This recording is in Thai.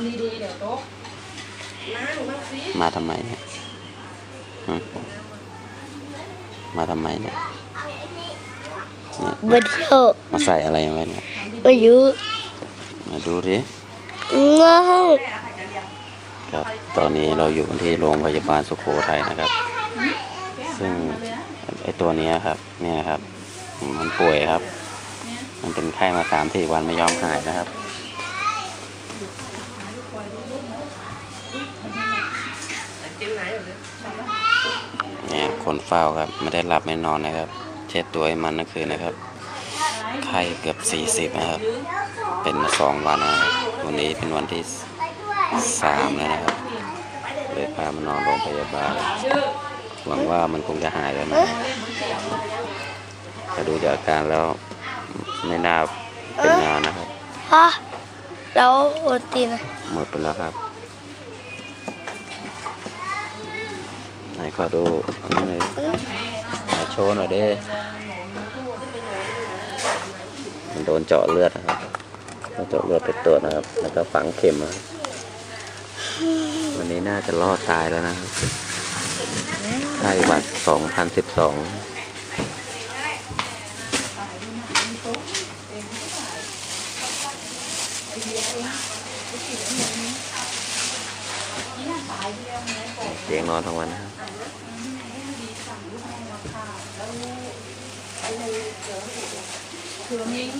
ำดีๆเดี๋ยวโต๊ะน้าหนูมาสิมาทำไมเนี่ยฮะมาทำไมเนี่ยมาเที่ยวมาใส่อะไรไว้เนี่ยมาอยู่มาดูดิง้าวครับตอนนี้เราอยู่ที่โรงพยาบาลสุโขทัยนะครับ ซึ่งไอตัวเนี้ยครับ เนี่ยครับ มันป่วยครับ มันเป็นไข้มาสามสี่วันไม่ยอมหายนะครับ เนี่ยคนเฝ้าครับไม่ได้หลับไม่นอนนะครับ เช็ดตัวให้มันนั่นคือนะครับ ไข้เกือบสี่สิบนะครับ เป็นมาสองวันนะครับวันนี้เป็นวันที่สามแล้วนะครับ เลยพามานอนโรงพยาบาล หวังว่ามันคงจะหายแล้วนะแต่ดูจากอาการแล้วไม่น่าเป็นงานนะครับฮะแล้วโอตีนะหมดไปแล้วครับ ขอดูนนี้เลยโชว์หน่อยดิมันโดนเจาะเลือดนะครับเราเจาะเลือดไปตรวจนะครับ แล้วก็ฝังเข็มนะครับวันนี้น่าจะรอดตายแล้วนะครับไข้หวัด2012 เตียงนอนทั้งวันนะครับคือมิ้ง